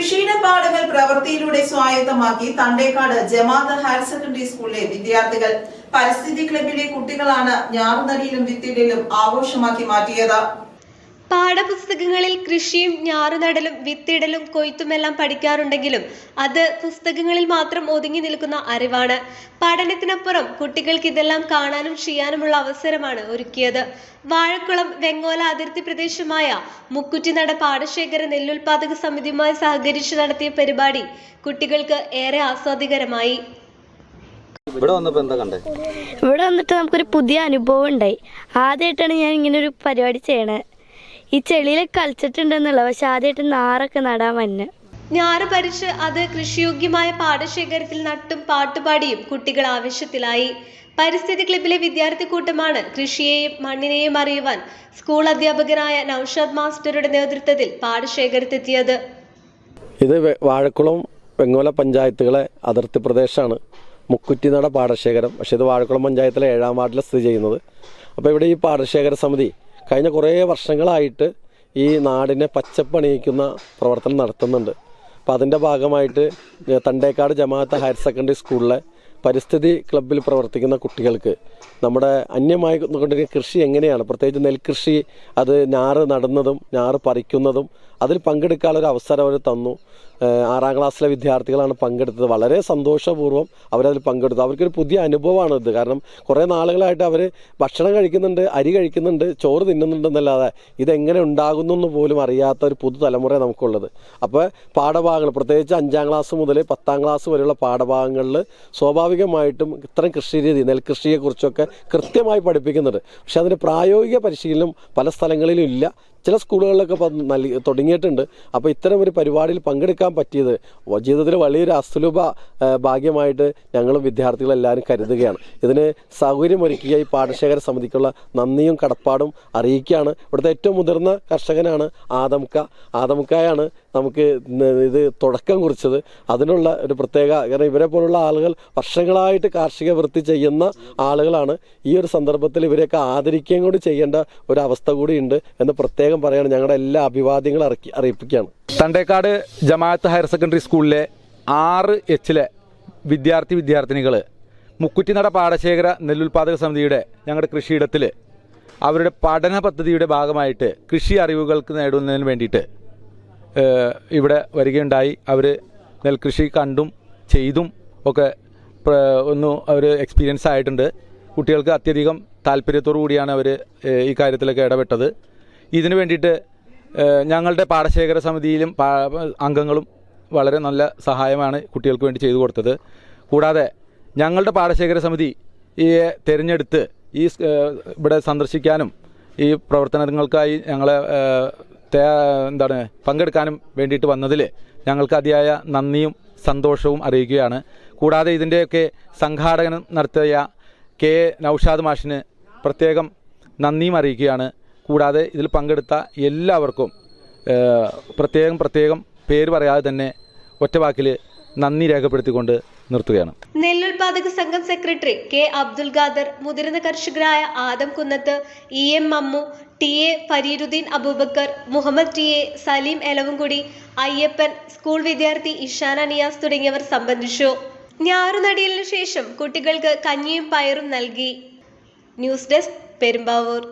കൃഷിയുടെ പാഠങ്ങൾ പ്രവൃത്തിയിലൂടെ സ്വായത്തമാക്കി തണ്ടേക്കാട് ജമാഅത്ത് ഹയർ സെക്കൻഡറി സ്കൂളിലെ വിദ്യാർത്ഥികൾ പരിസ്ഥിതി ക്ലബിലെ കുട്ടികളാണ് ഞാറുനടിയിലും വിത്തിടലും ആഘോഷമാക്കി മാറ്റിയത്. പാഠപുസ്തകങ്ങളിൽ കൃഷിയും ഞാറുനടലും വിത്തിടലും കൊയ്ത്തുമെല്ലാം പഠിക്കാറുണ്ടെങ്കിലും അത് പുസ്തകങ്ങളിൽ മാത്രം ഒതുങ്ങി നിൽക്കുന്ന അറിവാണ്. പഠനത്തിനപ്പുറം കുട്ടികൾക്ക് ഇതെല്ലാം കാണാനും ചെയ്യാനുമുള്ള അവസരമാണ് ഒരുക്കിയത്. വാഴക്കുളം വെങ്ങോല അതിർത്തി പ്രദേശമായ മുക്കുറ്റിനട പാടശേഖര നെല്ലുൽപാദക സമിതിയുമായി സഹകരിച്ച് നടത്തിയ പരിപാടി കുട്ടികൾക്ക് ഏറെ ആസ്വാദികരമായി. ഇവിടെ വന്നപ്പോൾ എന്താ കണ്ടേ? ഇവിടെ വന്നിട്ട് നമുക്കൊരു പുതിയ അനുഭവം ഉണ്ടായി. ആദ്യമായിട്ടാണ് ഞാൻ ഇങ്ങനെ ഒരു പരിപാടി ചെയ്യണത് ഈ ചെളിയിൽ കളിച്ചിട്ടുണ്ടെന്നുള്ള പക്ഷെ ആദ്യമായിട്ട് നാറൊക്കെ നടാൻ വന്നെ. ഞാറ് പരിച്ച് അത് കൃഷിയോഗ്യമായ പാടശേഖരത്തിൽ നട്ടും പാട്ടുപാടിയും കുട്ടികൾ ആവശ്യത്തിലായി പരിസ്ഥിതി ക്ലബിലെ വിദ്യാർത്ഥി കൂട്ടമാണ് കൃഷിയെയും മണ്ണിനെയും അറിയുവാൻ സ്കൂൾ അധ്യാപകനായ നൌഷാദ് മാസ്റ്ററുടെ നേതൃത്വത്തിൽ പാടശേഖരത്തെത്തിയത്. ഇത് വാഴക്കുളം വെങ്ങോല പഞ്ചായത്തുകളെ അതിർത്തി പ്രദേശമാണ് മുക്കുറ്റിനട പാടശേഖരം. പക്ഷേ ഇത് വാഴക്കുളം പഞ്ചായത്തിലെ ഏഴാം വാർഡിൽ സ്ഥിതി ചെയ്യുന്നത്. അപ്പോൾ ഇവിടെ ഈ പാടശേഖര സമിതി കഴിഞ്ഞ കുറേ വർഷങ്ങളായിട്ട് ഈ നാടിനെ പച്ചപ്പണിയിക്കുന്ന പ്രവർത്തനം നടത്തുന്നുണ്ട്. അപ്പോൾ അതിന്റെ ഭാഗമായിട്ട് തണ്ടേക്കാട് ജമാഅത്ത് ഹയർ സെക്കൻഡറി സ്കൂളിലെ പരിസ്ഥിതി ക്ലബ്ബിൽ പ്രവർത്തിക്കുന്ന കുട്ടികൾക്ക് നമ്മുടെ അന്യമായി കൊണ്ടിരിക്കുന്ന കൃഷി എങ്ങനെയാണ്? പ്രത്യേകിച്ച് നെൽകൃഷി അത് ഞാറ് നടുന്നതും ഞാറ് പറിക്കുന്നതും അതിൽ പങ്കെടുക്കാനുള്ള ഒരു അവസരം അവർ തന്നു. ആറാം ക്ലാസ്സിലെ വിദ്യാർത്ഥികളാണ് പങ്കെടുത്തത്. വളരെ സന്തോഷപൂർവം അവരതിൽ പങ്കെടുത്തു. അവർക്കൊരു പുതിയ അനുഭവമാണ് ഇത്. കാരണം കുറേ നാളുകളായിട്ട് അവർ ഭക്ഷണം കഴിക്കുന്നുണ്ട് അരി കഴിക്കുന്നുണ്ട് ചോറ് തിന്നുന്നുണ്ടെന്നല്ലാതെ ഇതെങ്ങനെ ഉണ്ടാകുന്നു എന്ന് പോലും അറിയാത്ത ഒരു പുതുതലമുറ നമുക്കുള്ളത്. അപ്പോൾ പാഠഭാഗങ്ങൾ പ്രത്യേകിച്ച് അഞ്ചാം ക്ലാസ് മുതൽ പത്താം ക്ലാസ് വരെയുള്ള പാഠഭാഗങ്ങളിൽ സ്വാഭാവികമായിട്ടും ഇത്തരം കൃഷി രീതി നെൽകൃഷിയെക്കുറിച്ചൊക്കെ കൃത്യമായി പഠിപ്പിക്കുന്നുണ്ട്. പക്ഷേ അതിന് പ്രായോഗിക പരിശീലനം പല സ്ഥലങ്ങളിലും ഇല്ല. ചില സ്കൂളുകളിലൊക്കെ നൽകി തുടങ്ങിയിട്ടുണ്ട് അപ്പോൾ ഇത്തരം ഒരു പരിപാടിയിൽ പങ്കെടുക്കാൻ പറ്റിയത് ജീവിതത്തിൽ വലിയൊരു അസുലഭ ഭാഗ്യമായിട്ട് ഞങ്ങളും വിദ്യാർത്ഥികളെല്ലാവരും കരുതുകയാണ്. ഇതിന് സൗകര്യമൊരുക്കിയ ഈ പാടശേഖര സമിതിക്കുള്ള നന്ദിയും കടപ്പാടും അറിയിക്കുകയാണ്. ഇവിടുത്തെ ഏറ്റവും മുതിർന്ന കർഷകനാണ് ആദംക്ക ആദംക്കായാണ് നമുക്ക് ഇത് തുടക്കം കുറിച്ചത്. അതിനുള്ള ഒരു പ്രത്യേക കാരണം ഇവരെ പോലുള്ള ആളുകൾ വർഷങ്ങളായിട്ട് കാർഷിക വൃത്തി ചെയ്യുന്ന ആളുകളാണ്. ഈ ഒരു സന്ദർഭത്തിൽ ഇവരെയൊക്കെ ആദരിക്കുകയും കൂടി ചെയ്യേണ്ട ഒരു അവസ്ഥ കൂടിയുണ്ട് എന്ന് പ്രത്യേകം പറയാണ് ഞങ്ങളുടെ എല്ലാ അഭിവാദ്യങ്ങളും അറിയിക്കി അറിയിപ്പിക്കുകയാണ്. തണ്ടേക്കാട് ജമാഅത്ത് ഹയർ സെക്കൻഡറി സ്കൂളിലെ ആറ് എച്ചിലെ വിദ്യാർത്ഥി വിദ്യാർത്ഥിനികൾ മുക്കുറ്റിനട പാടശേഖര നെല്ലുൽപാദക സമിതിയുടെ ഞങ്ങളുടെ കൃഷിയിടത്തിൽ അവരുടെ പഠന പദ്ധതിയുടെ ഭാഗമായിട്ട് കൃഷി അറിവുകൾക്ക് നേടുന്നതിന് വേണ്ടിയിട്ട് ഇവിടെ വരികയുണ്ടായി. അവർ നെൽകൃഷി കണ്ടും ചെയ്തും ഒക്കെ ഒന്ന് അവർ എക്സ്പീരിയൻസ് ആയിട്ടുണ്ട്. കുട്ടികൾക്ക് അത്യധികം താല്പര്യത്തോടു കൂടിയാണ് അവർ ഈ കാര്യത്തിലൊക്കെ ഇടപെട്ടത്. ഇതിനു വേണ്ടിയിട്ട് ഞങ്ങളുടെ പാടശേഖര സമിതിയിലും അംഗങ്ങളും വളരെ നല്ല സഹായമാണ് കുട്ടികൾക്ക് വേണ്ടി ചെയ്തു കൊടുത്തത്. കൂടാതെ ഞങ്ങളുടെ പാടശേഖര സമിതി ഈ തിരഞ്ഞെടുത്ത് ഈ ഇവിടെ സന്ദർശിക്കാനും ഈ പ്രവർത്തനങ്ങൾക്കായി ഞങ്ങളെ എന്താണ് പങ്കെടുക്കാനും വേണ്ടിയിട്ട് വന്നതിൽ ഞങ്ങൾക്ക് അതിയായ നന്ദിയും സന്തോഷവും അറിയിക്കുകയാണ്. കൂടാതെ ഇതിന്റെയൊക്കെ സംഘാടകൻ നടത്തിയ കെ നൗഷാദ് മാഷിന് പ്രത്യേകം നന്ദിയും അറിയിക്കുകയാണ്. കൂടാതെ ഇതിൽ പങ്കെടുത്ത എല്ലാവർക്കും പ്രത്യേകം പ്രത്യേകം പേര് പറയാതെ തന്നെ ഒറ്റവാക്കിൽ നന്ദി രേഖപ്പെടുത്തിക്കൊണ്ട് നിർത്തുകയാണ്. നെല്ലുൽപാദക സംഘം സെക്രട്ടറി കെ അബ്ദുൽ ഖാദർ മുതിർന്ന കർഷകരായ Adam Kunnath E M Mammu T A Fariruddin Abubakar Muhammad T A Salim Elavumkudi Ayyappan school വിദ്യാർത്ഥി ഇഷാന നിയാസ് തുടങ്ങിയവർ സംബന്ധിച്ചു. ഞാറുനടിയലിനു ശേഷം കുട്ടികൾക്ക് കഞ്ഞിയും പയറും നൽകി. News desk Perumbavoor.